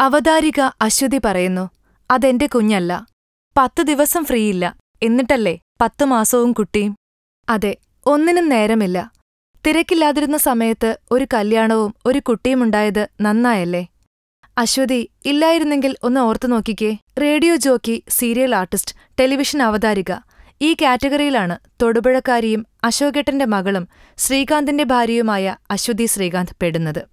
അവതാരിക അശ്വതി പറയുന്നു അതെന്റെ കുഞ്ഞല്ല. പത്തു ദിവസം ഫ്രീയില്ല. എന്നിട്ടല്ലേ പത്തു മാസവും കുട്ടിയും? അതെ ഒന്നിനും നേരമില്ല. തിരക്കില്ലാതിരുന്ന സമയത്ത് ഒരു കല്യാണവും ഒരു കുട്ടിയുമുണ്ടായത് നന്നായല്ലേ? അശ്വതി ഇല്ലായിരുന്നെങ്കിൽ ഒന്ന് ഓർത്തു നോക്കിക്കേ. Radio jockey serial artist television അവതാരിക. ഈ കാറ്റഗറിയിലാണ് തൊടുപുഴക്കാരിയും അശോകേട്ടന്റെ മകളും ശ്രീകാന്തിന്റെ ഭാര്യയുമായ അശ്വതി ശ്രീകാന്ത് പെടുന്നത്.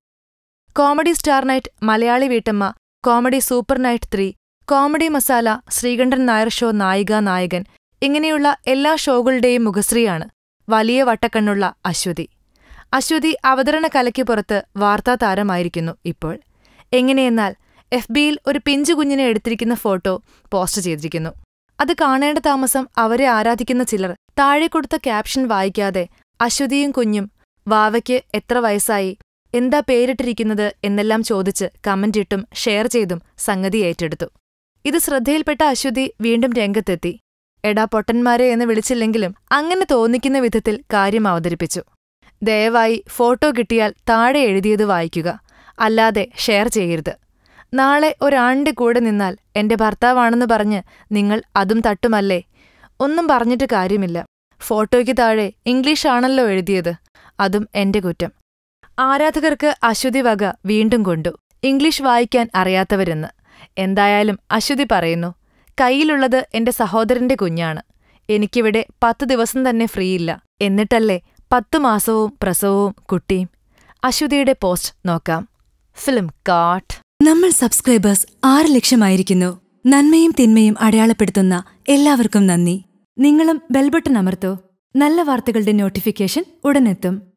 കോമഡി സ്റ്റാർ നൈറ്റ് മലയാളി വീട്ടമ്മ comedy super night three comedy masala Sreekandan Nair show നായിക നായകൻ ഇങ്ങനെയുള്ള എല്ലാ ഷോകളുടെയും മുഖശ്രീയാണ് വലിയ വട്ടക്കണ്ണുള്ള അശ്വതി. അശ്വതി അവതരണ കലയ്ക്ക് പുറത്ത് വാർത്താ താരമായിരിക്കുന്നു ഇപ്പോൾ. എങ്ങനെയെന്നാൽ എഫ് ബിയിൽ ഒരു പിഞ്ചു കുഞ്ഞിനെ എടുത്തിരിക്കുന്ന ഫോട്ടോ പോസ്റ്റ് ചെയ്തിരിക്കുന്നു. അത് കാണേണ്ട താമസം അവരെ ആരാധിക്കുന്ന ചിലർ താഴെ കൊടുത്ത ക്യാപ്ഷൻ വായിക്കാതെ അശ്വതിയും കുഞ്ഞും വാവയ്ക്ക് എത്ര വയസ്സായി? എന്താ പേരിട്ടിരിക്കുന്നത് എന്നെല്ലാം ചോദിച്ച് കമന്റിട്ടും ഷെയർ ചെയ്തും സംഗതി ഏറ്റെടുത്തു. ഇത് ശ്രദ്ധയിൽപ്പെട്ട അശ്വതി വീണ്ടും രംഗത്തെത്തി. എടാ പൊട്ടന്മാരെ എന്ന് വിളിച്ചില്ലെങ്കിലും അങ്ങനെ തോന്നിക്കുന്ന വിധത്തിൽ കാര്യം അവതരിപ്പിച്ചു. ദയവായി ഫോട്ടോ കിട്ടിയാൽ താഴെ എഴുതിയത് വായിക്കുക. അല്ലാതെ ഷെയർ ചെയ്യരുത്. നാളെ ഒരാണ്ട് കൂടെ നിന്നാൽ എന്റെ ഭർത്താവാണെന്ന് പറഞ്ഞ് നിങ്ങൾ അതും തട്ടുമല്ലേ? ഒന്നും പറഞ്ഞിട്ട് കാര്യമില്ല. ഫോട്ടോയ്ക്ക് താഴെ ഇംഗ്ലീഷാണല്ലോ എഴുതിയത്. അതും എന്റെ കുറ്റം. ആരാധകർക്ക് അശ്വതി വക വീണ്ടും കൊണ്ടു. ഇംഗ്ലീഷ് വായിക്കാൻ അറിയാത്തവരെന്ന്. എന്തായാലും അശ്വതി പറയുന്നു കയ്യിലുള്ളത് എന്റെ സഹോദരന്റെ കുഞ്ഞാണ്. എനിക്കിവിടെ പത്ത് ദിവസം തന്നെ ഫ്രീയില്ല. എന്നിട്ടല്ലേ പത്തു മാസവും പ്രസവവും കുട്ടിയും? അശ്വതിയുടെ പോസ്റ്റ് നോക്കാം. ഫിലിം കാട്ട് നമ്മൾ സബ്സ്ക്രൈബേഴ്സ് ആറ് ലക്ഷമായിരിക്കുന്നു. നന്മയും തിന്മയും അടയാളപ്പെടുത്തുന്ന എല്ലാവർക്കും നന്ദി. നിങ്ങളും ബെൽബട്ടൺ അമർത്തോ. നല്ല വാർത്തകളുടെ നോട്ടിഫിക്കേഷൻ ഉടനെത്തും.